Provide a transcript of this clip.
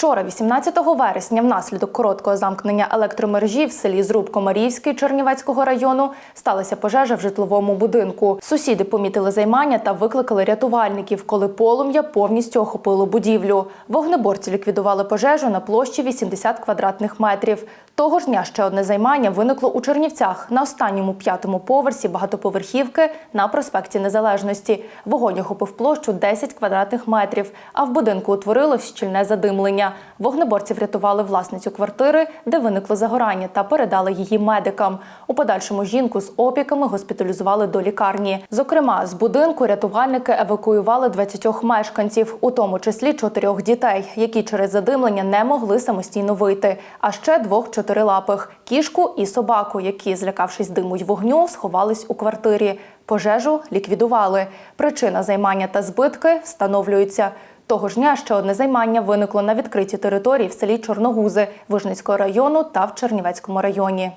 Вчора, 18 вересня, внаслідок короткого замкнення електромережі в селі Зруб Комарівський Чернівецького району сталася пожежа в житловому будинку. Сусіди помітили займання та викликали рятувальників, коли полум'я повністю охопило будівлю. Вогнеборці ліквідували пожежу на площі 80 квадратних метрів. Того ж дня ще одне займання виникло у Чернівцях на останньому п'ятому поверсі багатоповерхівки на проспекті Незалежності. Вогонь охопив площу 10 квадратних метрів, а в будинку утворилось щільне задимлення. Вогнеборці врятували власницю квартири, де виникло загорання, та передали її медикам. У подальшому жінку з опіками госпіталізували до лікарні. Зокрема, з будинку рятувальники евакуювали 20 мешканців, у тому числі чотирьох дітей, які через задимлення не могли самостійно вийти, а ще двох чотирилапих кішку і собаку, які, злякавшись диму й вогню, сховались у квартирі. Пожежу ліквідували. Причина займання та збитки встановлюються. Того ж дня ще одне займання виникло на відкритій території в селі Чорногузи Вижницького району та в Чернівецькому районі.